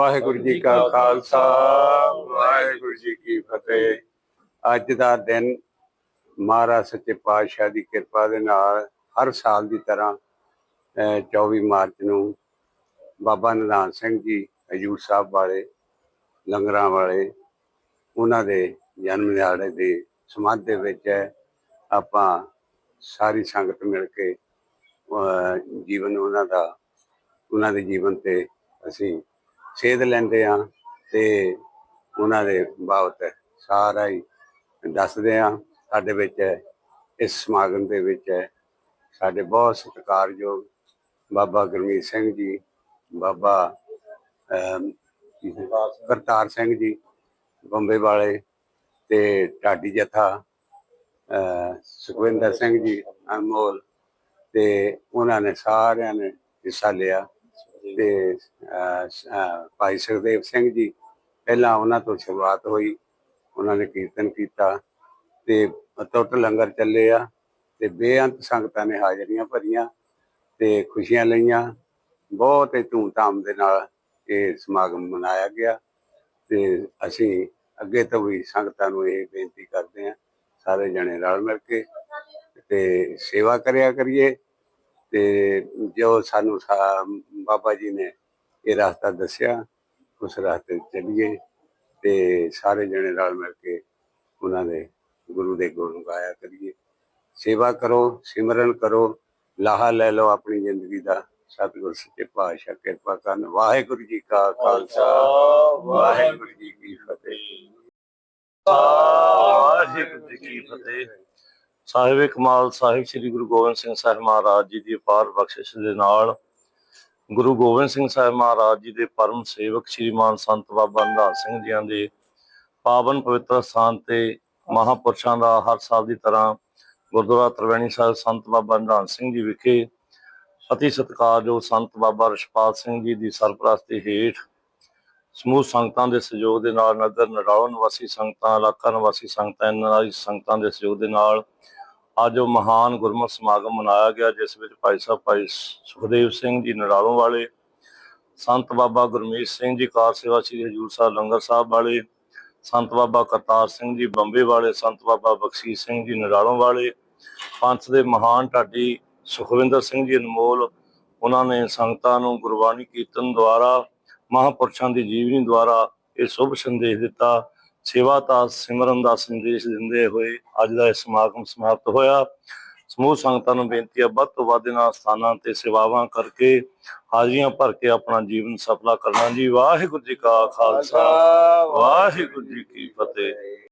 ਵਾਹਿਗੁਰੂ ਜੀ ਕਾ ਖਾਲਸਾ, ਵਾਹਿਗੁਰੂ ਜੀ ਕੀ ਫਤਿਹ। ਅੱਜ ਦਾ ਦਿਨ ਮਹਾਰਾਜ ਸੱਚੇ ਪਾਤਸ਼ਾਹ ਦੀ ਕਿਰਪਾ ਦੇ ਨਾਲ ਹਰ ਸਾਲ ਦੀ ਤਰ੍ਹਾਂ, ਅਹ 24 ਮਾਰਚ ਨੂੰ ਬਾਬਾ ਨਿਧਾਨ ਸਿੰਘ ਜੀ, ਹਜੂਰ ਸਾਹਿਬ ਵਾਲੇ, ਲੰਗਰਾਂ ਵਾਲੇ, ਉਹਨਾਂ ਦੇ ਜਨਮ ਦਿਹਾੜੇ ਦੇ ਸਮਾਧ ਦੇ ਵਿੱਚ ਆਪਾਂ ਸਾਰੀ ਸੰਗਤ ਮਿਲ ਕੇ ਜੀਵਨ ਉਹਨਾਂ ਦਾ, ਉਹਨਾਂ ਦੇ ਜੀਵਨ ਤੇ ਅਸੀਂ ਸੇਧ ਲੈਂਦੇ ਆ ਤੇ ਉਹਨਾਂ ਦੇ ਬਾਬਤ ਸਾਰਾ ਹੀ ਦੱਸਦੇ ਆ ਸਾਡੇ ਵਿੱਚ ਇਸ ਸਮਾਗਮ ਦੇ ਵਿੱਚ ਸਾਡੇ ਬਹੁਤ ਸਤਿਕਾਰਯੋਗ ਬਾਬਾ ਗੁਰਮੀਤ ਸਿੰਘ ਜੀ, ਬਾਬਾ ਕਰਤਾਰ ਸਿੰਘ ਜੀ, ਬੰਬੇ ਵਾਲੇ ਤੇ ਢਾਡੀ ਜਥਾ ਸੁਖਵਿੰਦਰ ਸਿੰਘ ਜੀ ਅਨਮੋਲ ਤੇ ਉਹਨਾਂ ਨੇ ਸਾਰਿਆਂ ਨੇ ਹਿੱਸਾ ਲਿਆ। ਤੇ ਭਾਈ ਸੁਖਦੇਵ ਸਿੰਘ ਜੀ ਪਹਿਲਾਂ ਉਹਨਾਂ ਤੋਂ ਸ਼ੁਰੂਆਤ ਹੋਈ, ਉਹਨਾਂ ਨੇ ਕੀਰਤਨ ਕੀਤਾ ਤੇ ਅਟੁੱਟ ਲੰਗਰ ਚੱਲੇ ਆ ਤੇ ਬੇਅੰਤ ਸੰਗਤਾਂ ਨੇ ਹਾਜ਼ਰੀਆਂ ਭਰੀਆਂ ਤੇ ਖੁਸ਼ੀਆਂ ਲਈਆਂ। ਬਹੁਤ ਹੀ ਧੂਮਧਾਮ ਦੇ ਨਾਲ ਇਹ ਸਮਾਗਮ ਮਨਾਇਆ ਗਿਆ ਤੇ ਅਸੀਂ ਅੱਗੇ ਤੋਂ ਵੀ ਸੰਗਤਾਂ ਨੂੰ ਇਹ ਬੇਨਤੀ ਕਰਦੇ ਹਾਂ, ਸਾਰੇ ਜਣੇ ਰਲ ਮਿਲ ਕੇ ਤੇ ਸੇਵਾ ਕਰਿਆ ਕਰੀਏ। ਤੇ ਜੋ ਸਾਨੂੰ ਬਾਬਾ ਜੀ ਨੇ ਇਹ ਰਸਤਾ ਦੱਸਿਆ, ਉਸ ਰਸਤੇ ਤੇ ਚੱਲੀਏ ਤੇ ਸਾਰੇ ਜਣੇ ਰਲ ਮਿਲ ਕੇ ਉਹਨਾਂ ਦੇ ਗੁਰੂ ਦੇ ਗੁਣ ਗਾਇਆ ਕਰੀਏ। ਸੇਵਾ ਕਰੋ, ਸਿਮਰਨ ਕਰੋ, ਲਾਹਾ ਲੈ ਲਓ ਆਪਣੀ ਜ਼ਿੰਦਗੀ ਦਾ। ਸਤਿਗੁਰ ਸੱਚੇ ਪਾਤਸ਼ਾਹ ਕਿਰਪਾ ਕਰਨ। ਵਾਹਿਗੁਰੂ ਜੀ ਕਾ ਖਾਲਸਾ। ਵਾਹਿਗੁਰੂ ਜੀ ਕੀ ਫਤਿਹ। ਵਾਹਿਗੁਰੂ ਜੀ ਕੀ ਫਤਿਹ। ਸਾਹਿਬ ਕਮਾਲ ਸਾਹਿਬ, ਸ੍ਰੀ ਗੁਰੂ ਗੋਬਿੰਦ ਸਿੰਘ ਸਾਹਿਬ ਮਹਾਰਾਜ ਜੀ ਦੀ ਅਪਾਰ ਬਖਸ਼ਿਸ਼ ਦੇ ਨਾਲ ਗੁਰੂ ਗੋਬਿੰਦ ਸਿੰਘ ਸਾਹਿਬ ਮਹਾਰਾਜ ਜੀ ਦੇ ਪਰਮ ਸੇਵਕ ਸ੍ਰੀਮਾਨ ਸੰਤ ਬਾਬਾ ਨਿਧਾਨ ਸਿੰਘ ਜੀਆਂ ਦੇ ਪਾਵਨ ਪਵਿੱਤਰ ਸਥਾਨ ਤੇ ਮਹਾਪੁਰਸ਼ਾਂ ਦਾ ਹਰ ਸਾਲ ਦੀ ਤਰ੍ਹਾਂ ਗੁਰਦੁਆਰਾ ਤਰਵੈਣੀ ਸਾਹਿਬ ਸੰਤ ਬਾਬਾ ਨਿਧਾਨ ਸਿੰਘ ਜੀ ਵਿਖੇ ਅਤੀ ਸਤਿਕਾਰਯੋਗ ਸੰਤ ਬਾਬਾ ਰਸ਼ਪਾਲ ਸਿੰਘ ਜੀ ਦੀ ਸਰਪ੍ਰਸਤੀ ਹੇਠ ਸਮੂਹ ਸੰਗਤਾਂ ਦੇ ਸਹਿਯੋਗ ਦੇ ਨਾਲ ਨਗਰ ਨਰਾਉ ਨਿਵਾਸੀ ਸੰਗਤਾਂ, ਇਲਾਕਾ ਨਿਵਾਸੀ ਸੰਗਤਾਂ, ਇਹਨਾਂ ਦੀ ਸੰਗਤਾਂ ਦੇ ਸਹਿਯੋਗ ਦੇ ਨਾਲ ਅੱਜ ਉਹ ਮਹਾਨ ਗੁਰਮਤਿ ਸਮਾਗਮ ਮਨਾਇਆ ਗਿਆ, ਜਿਸ ਵਿੱਚ ਭਾਈ ਸਾਹਿਬ, ਭਾਈ ਸੁਖਦੇਵ ਸਿੰਘ ਜੀ ਨਰਾਲੋਂ ਵਾਲੇ, ਸੰਤ ਬਾਬਾ ਗੁਰਮੀਤ ਸਿੰਘ ਜੀ ਕਾਰ ਸੇਵਾ ਸ੍ਰੀ ਹਜੂਰ ਸਾਹਿਬ ਲੰਗਰ ਸਾਹਿਬ ਵਾਲੇ, ਸੰਤ ਬਾਬਾ ਕਰਤਾਰ ਸਿੰਘ ਜੀ ਬੰਬੇ ਵਾਲੇ, ਸੰਤ ਬਾਬਾ ਬਖਸ਼ੀਸ਼ ਸਿੰਘ ਜੀ ਨਰਾਲੋਂ ਵਾਲੇ, ਪੰਥ ਦੇ ਮਹਾਨ ਢਾਡੀ ਸੁਖਵਿੰਦਰ ਸਿੰਘ ਜੀ ਅਨਮੋਲ, ਉਹਨਾਂ ਨੇ ਸੰਗਤਾਂ ਨੂੰ ਗੁਰਬਾਣੀ ਕੀਰਤਨ ਦੁਆਰਾ, ਮਹਾਪੁਰਸ਼ਾਂ ਦੀ ਜੀਵਨੀ ਦੁਆਰਾ ਇਹ ਸ਼ੁਭ ਸੰਦੇਸ਼ ਦਿੱਤਾ। ਸੇਵਾ ਤਾਂ ਸਿਮਰਨ ਦਾ ਸੰਦੇਸ਼ ਦਿੰਦੇ ਹੋਏ ਅੱਜ ਦਾ ਇਹ ਸਮਾਗਮ ਸਮਾਪਤ ਹੋਇਆ। ਸਮੂਹ ਸੰਗਤਾਂ ਨੂੰ ਬੇਨਤੀ ਹੈ ਵੱਧ ਤੋਂ ਵੱਧ ਇਹਨਾਂ ਸਥਾਨਾਂ ਤੇ ਸੇਵਾਵਾਂ ਕਰਕੇ ਹਾਜ਼ਰੀਆਂ ਭਰ ਕੇ ਆਪਣਾ ਜੀਵਨ ਸਫਲਾ ਕਰਨਾ ਜੀ। ਵਾਹਿਗੁਰੂ ਜੀ ਕਾ ਖਾਲਸਾ ਵਾਹਿਗੁਰੂ ਜੀ ਕੀ ਫਤਿਹ।